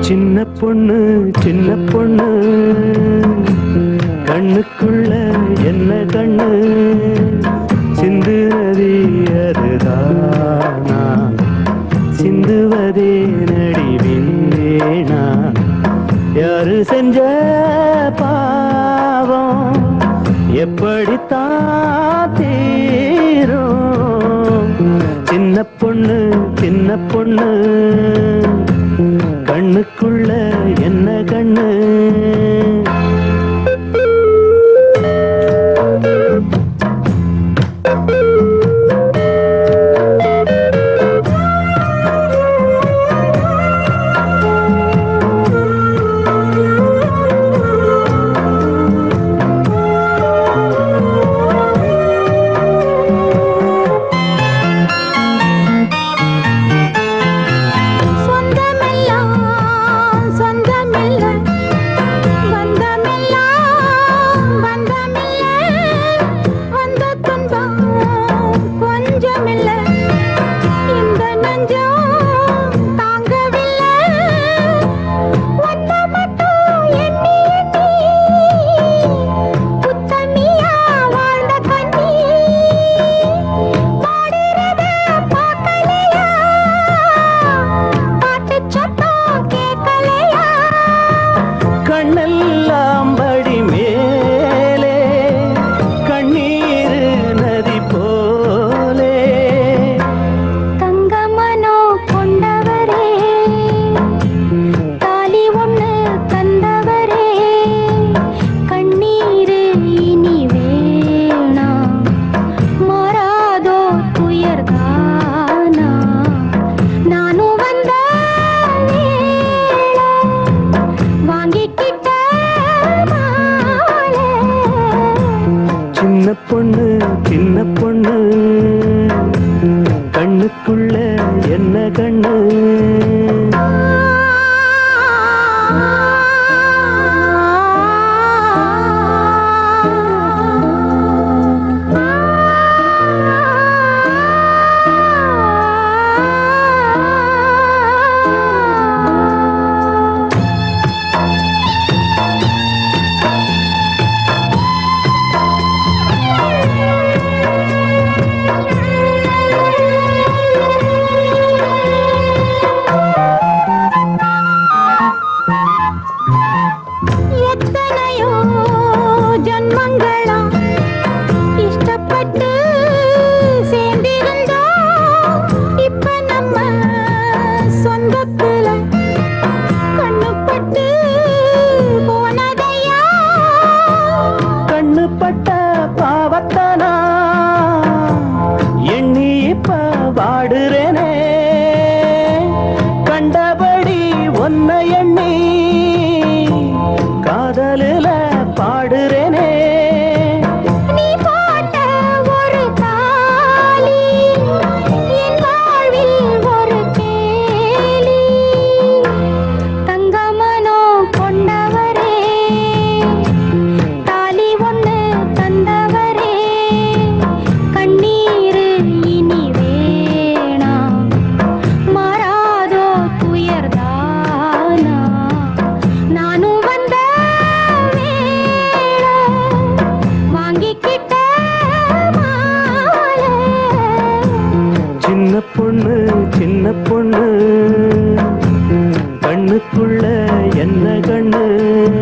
சின்ன பொண்ணு சின்ன பொண்ணு. கண்ணுக்குள்ள என்ன கண்ணு? சிந்துவதே அதுதானா? சிந்துவதே நடிவிந்தேனா யாரு செஞ்ச பாவம்? எப்படித்தான் தீரும்? சின்ன பொண்ணு சின்ன பொண்ணு. கண்ணுக்குள்ள என்ன கண்ணு? do கண்ணுக்குள்ள என்ன கண்ணு? அன்னையன் பொண்ணு சின்ன பொண்ணு. கண்ணுக்குள்ள என்ன கண்ணு?